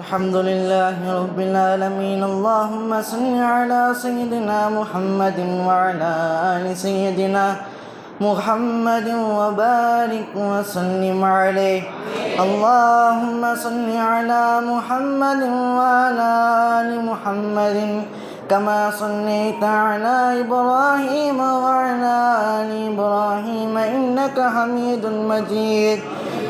الحمد لله رب العالمين. اللهم صل على سيدنا محمد وعلى آل سيدنا محمد وبارك وسلم عليه. اللهم صل على محمد وعلى آل محمد كما صليت على إبراهيم وعلى آل إبراهيم إنك حميد مجيد.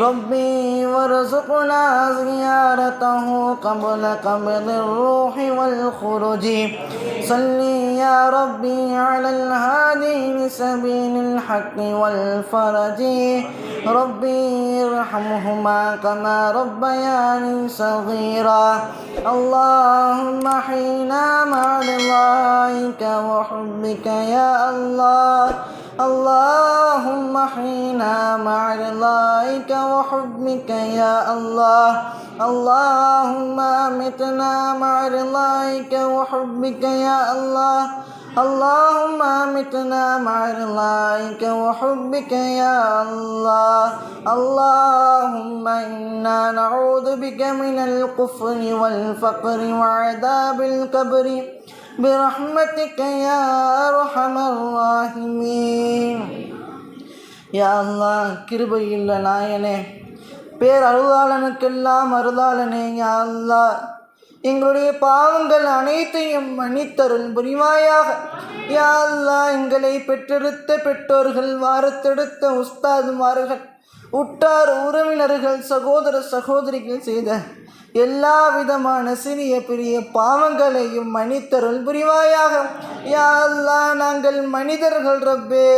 ربي وارزقنا زيارته قبل قبض الروح والخروج. صلي يا ربي على الهادي لسبيل الحق والفرج. ربي ارحمهما كما ربياني صغيرا. اللهم حينا مع رضاك وحبك يا الله. اللهم حينا مع رضاك وحبك يا الله. اللهم امتنا مع رضاك وحبك يا الله. اللهم امتنا مع رضاك وحبك يا الله. اللهم إنا نعوذ بك من الكفر والفقر وعذاب القبر. برحمتك يا ارحم الراحمين யா அல்லாஹ் கிருபையுள்ள நாயனே பேர் அருளாளனுக்கெல்லாம் அருளாளனே யா அல்லாஹ் எங்களுடைய பாவங்கள் அனைத்தையும் மன்னித்தருள் புரிவாயாக யா அல்லாஹ் எங்களை பெற்றெடுத்த பெற்றோர்கள் வாரத்தெடுத்த உஸ்தாதுமார்கள் உற்றார் உறவினர்கள் சகோதர சகோதரிகள் செய்த எல்லா விதமான சிறிய பெரிய பாவங்களையும் மன்னித்தருள் புரிவாயாக. யா நாங்கள் மனிதர்கள் ரப்பே.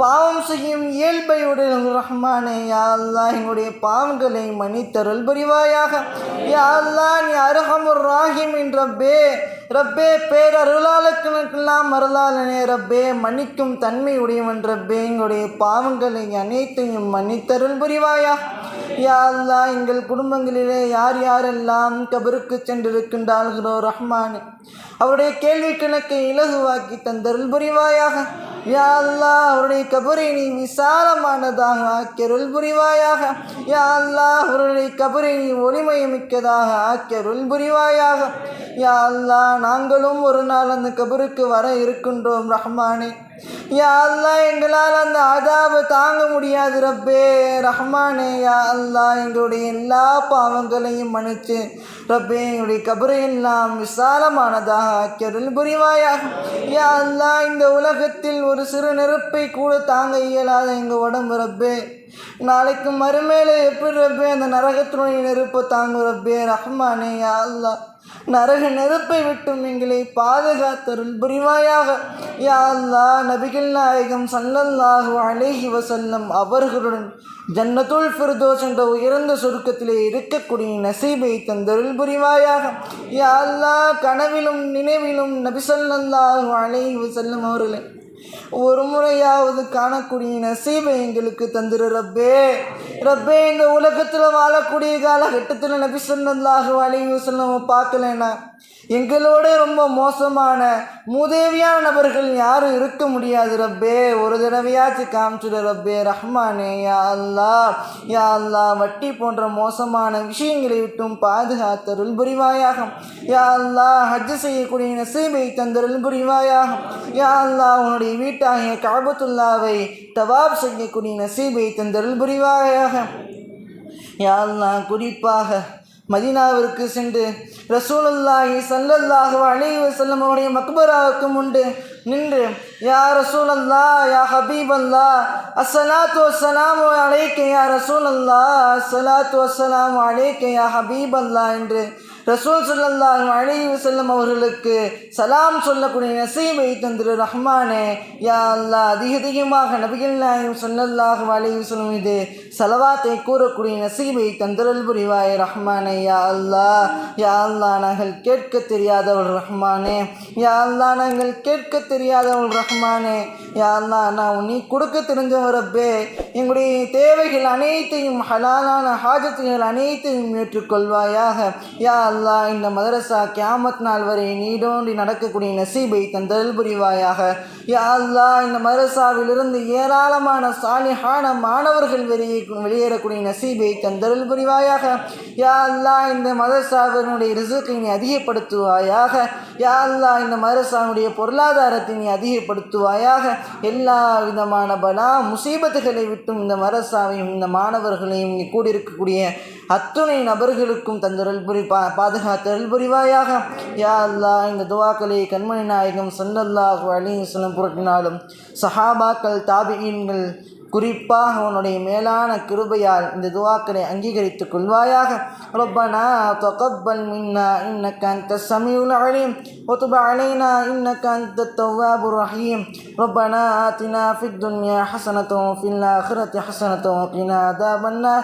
பாவம் செய்யும் இயல்பையுடன் ரஹ்மானே யா அல்லாஹ் எங்களுடைய பாவங்களை மன்னித்தருள் புரிவாயாக. யா அல்லாஹ் நீ அருஹமுர் ராஹிமின் ரப்பே. ரப்பே பேரருளாளக்கெல்லாம் அருளாளனே ரப்பே. மன்னிக்கும் தன்மை உடையவன் ரப்பே. எங்களுடைய பாவங்களை அனைத்தையும் மன்னித்தருள் புரிவாயா யா அல்லா எங்கள் குடும்பங்களிலே யார் யாரெல்லாம் கபருக்கு சென்றிருக்கின்றார்களோ ரஹ்மான். அவருடைய கேள்வி கணக்கை இலகுவாக்கி தந்தருள் புரிவாயாக. யா அவருடைய கபரை நீ விசாலமானதாக ஆக்கியருள் புரிவாயாக. யா அல்லா அவருடைய கபரை நீ ஒளிமயமிக்கதாக ஆக்கியருள் புரிவாயாக. யா அல்லாஹ் நாங்களும் ஒரு நாள் அந்த கபருக்கு வர இருக்கின்றோம் ரஹ்மானே. யா அல்லா எங்களால் அந்த அதாவை தாங்க முடியாது ரப்பே. ரஹ்மானே யா அல்லா எங்களுடைய எல்லா பாவங்களையும் மன்னிச்சு ரப்பே எங்களுடைய கபரை எல்லாம் விசாலமானதாக ஆக்கியருள் புரிவாயா யா அல்லாஹ் இந்த உலகத்தில் ஒரு சிறு நெருப்பை கூட தாங்க இயலாத எங்கள் உடம்பு ரப்பே. நாளைக்கு மறுமேலே எப்படி ரப்பே அந்த நரகத்தினுடைய நெருப்பை தாங்கும் ரப்பே. ரஹ்மானே யா அல்லாஹ். நரக நெருப்பை விட்டும் எங்களை பாதுகாத்தருள் புரிவாயாக. யா அல்லா நபிகள் நாயகம் சல்லல்லாஹு அலேஹி வசல்லம் அவர்களுடன் ஜன்னத்துல் ஃபிர்தோஸ் என்ற உயர்ந்த சுருக்கத்திலே இருக்கக்கூடிய நசீபை தந்தருள் புரிவாயாக. யா அல்லாஹ் கனவிலும் நினைவிலும் நபி ஸல்லல்லாஹு அலைஹி வசல்லம் அவர்களை ஒரு முறையாவது காணக்கூடிய நசீபை எங்களுக்கு தந்துரு ரப்பே. ரப்பே இந்த உலகத்தில் வாழக்கூடிய காலகட்டத்தில் நபி சொன்னதாக அலைஹி வஸல்லம் பார்க்கலனா? எங்களோட ரொம்ப மோசமான மூதேவியான நபர்கள் யாரும் இருக்க முடியாது ரப்பே. ஒரு தடவையாச்சும் காமிச்சுடு ரப்பே ரஹ்மானே யா அல்லா யா அல்லா வட்டி போன்ற மோசமான விஷயங்களை விட்டும் பாதுகாத்தருள் புரிவாயாகும் யா அல்லா ஹஜ் செய்யக்கூடிய நசீபை தந்தருள் புரிவாயாகும் யா அல்லா உன்னுடைய வீட்டாகிய காபத்துல்லாவை தவாப் செய்யக்கூடிய நசீபை தந்தருள் புரிவாயாக. யா குறிப்பாக மதீனாவிற்கு சென்று ரசூலல்லாஹி சல்லல்லாஹு அலைவ செல்லம் அவருடைய மக்பராவுக்கு உண்டு. நின்று யா ரசூலல்லா யா ஹபீபல்லா அஸ்ஸலாத்து வஸ்ஸலாமு அழைக்க யா ரசூலல்லா அஸ்ஸலாத்து வஸ்ஸலாமு அழைக்க யா ஹபீபல்லா என்று ரசூல் ஸல்லல்லாஹு அலைஹி செல்லும் அவர்களுக்கு சலாம் சொல்லக்கூடிய நசீமை தந்திரு ரஹ்மானே. யா அல்லா அதிக அதிகமாக நபிகள் நாயும் ஸல்லல்லாஹு அலைஹி செல்லும் இது சலவாத்தை கூறக்கூடிய நசீமை தந்திரல் புரிவாய் ரஹ்மானே. யா அல்லாஹ் யா அல்லா நாங்கள் கேட்க தெரியாதவள் ரஹ்மானே. யா அல்லா நாங்கள் கேட்க தெரியாதவள் ரஹ்மானே. யா அல்லா நான் நீ கொடுக்க தெரிஞ்சவன் ரப்பே. எங்களுடைய தேவைகள் அனைத்தையும் ஹலாலான ஹாஜத்துகள் அனைத்தையும் ஏற்றுக்கொள்வாயாக. யா அல்லாஹ் இந்த மதரசா கியாமத் நாள் வரை நீடோண்டி நடக்கக்கூடிய நசீபை தந்தல் புரிவாயாக. யா அல்லாஹ் இந்த மதரசாவிலிருந்து ஏராளமான சாலிஹான மாணவர்கள் வெளியே வெளியேறக்கூடிய நசீபை தந்தல் புரிவாயாக. யா அல்லாஹ் இந்த மதரசாவினுடைய ரிசுக்கை நீ அதிகப்படுத்துவாயாக. யா அல்லாஹ் இந்த மதரசாவுடைய பொருளாதாரத்தை நீ அதிகப்படுத்துவாயாக. எல்லா விதமான பலா முசீபத்துகளை விட்டும் இந்த மதரசாவையும் இந்த மாணவர்களையும் இங்கே கூடியிருக்கக்கூடிய அத்துணை நபர்களுக்கும் தந்தரல் புரி பா பாதுகாத்தல் புரிவாயாக யா அல்லாஹ் இந்த துவாக்களை கண்மணி நாயகம் சல்லல்லாஹு அலைஹி வஸல்லம் புரட்டினாலும் சஹாபாக்கள் தாபியீன்கள் குறிப்பாக உன்னுடைய மேலான கிருபையால் இந்த துவாக்களை அங்கீகரித்துக் கொள்வாயாக ربنا تقبل منا إنك أنت السميع العليم وتب علينا إنك أنت التواب الرحيم ربنا آتنا في الدنيا حسنة وفي الآخرة حسنة وقنا عذاب النار